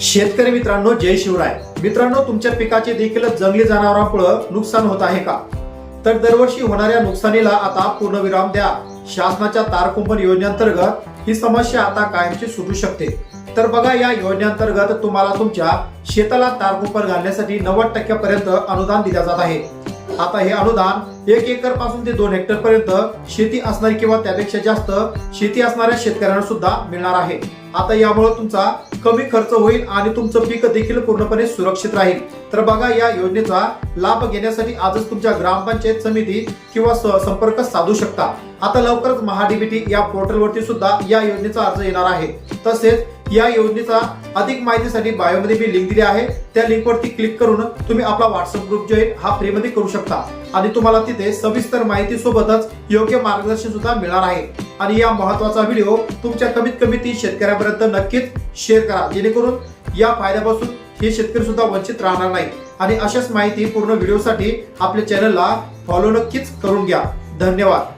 शेतकरी मित्रांनो जय शिवराय. मित्रांनो तुमच्या पिकाचे देखील जंगली जनावरांमुळे नुकसान होत आहे का? तर दरवर्षी होणाऱ्या नुकसानीला आता पूर्णविराम द्या. शासनाच्या तारकुंपण योजनेअंतर्गत ही समस्या आता कायमची सुटू शकते. तर बघा या योजनेअंतर्गत तुम्हाला तुमच्या शेताला तारकुंपर घालण्यासाठी नव्वद टक्क्यापर्यंत अनुदान दिले जात आहे. आता हे अनुदान एक एकरपासून ते दोन हेक्टर पर्यंत शेती असणारी किंवा त्यापेक्षा जास्त शेती असणाऱ्या शेतकऱ्यांना सुद्धा मिळणार आहे. आता यामुळे तुमचा कमी खर्च होईल आणि तुमचं पीक देखील पूर्णपणे सुरक्षित राहील. तर बघा या योजनेचा लाभ घेण्यासाठी आजच तुमच्या ग्रामपंचायत समिती किंवा स- संपर्क साधू शकता. आता लवकरच महाडीबीटी या पोर्टलवरती सुद्धा या योजनेचा अर्ज येणार आहे. तसेच या योजनेचा अधिक माहितीसाठी बायोमध्ये मी लिंक दिली आहे. त्या लिंकवरती क्लिक करून तुम्ही आपला व्हॉट्सअप ग्रुप जॉईन हा फ्रीमध्ये करू शकता. आणि तुम्हाला तिथे सविस्तर माहिती सोबतच योग्य मार्गदर्शन सुद्धा मिळणार आहे. आणि या महत्त्वाचा व्हिडिओ तुमच्या कमीत कमी तीन शेतकऱ्यांपर्यंत नक्कीच शेअर करा. जेणेकरून या फायद्यापासून हे शेतकरी सुद्धा वंचित राहणार नाही आणि अशाच माहिती पूर्ण व्हिडिओसाठी आपल्या चॅनलला फॉलो नक्कीच करून घ्या. धन्यवाद.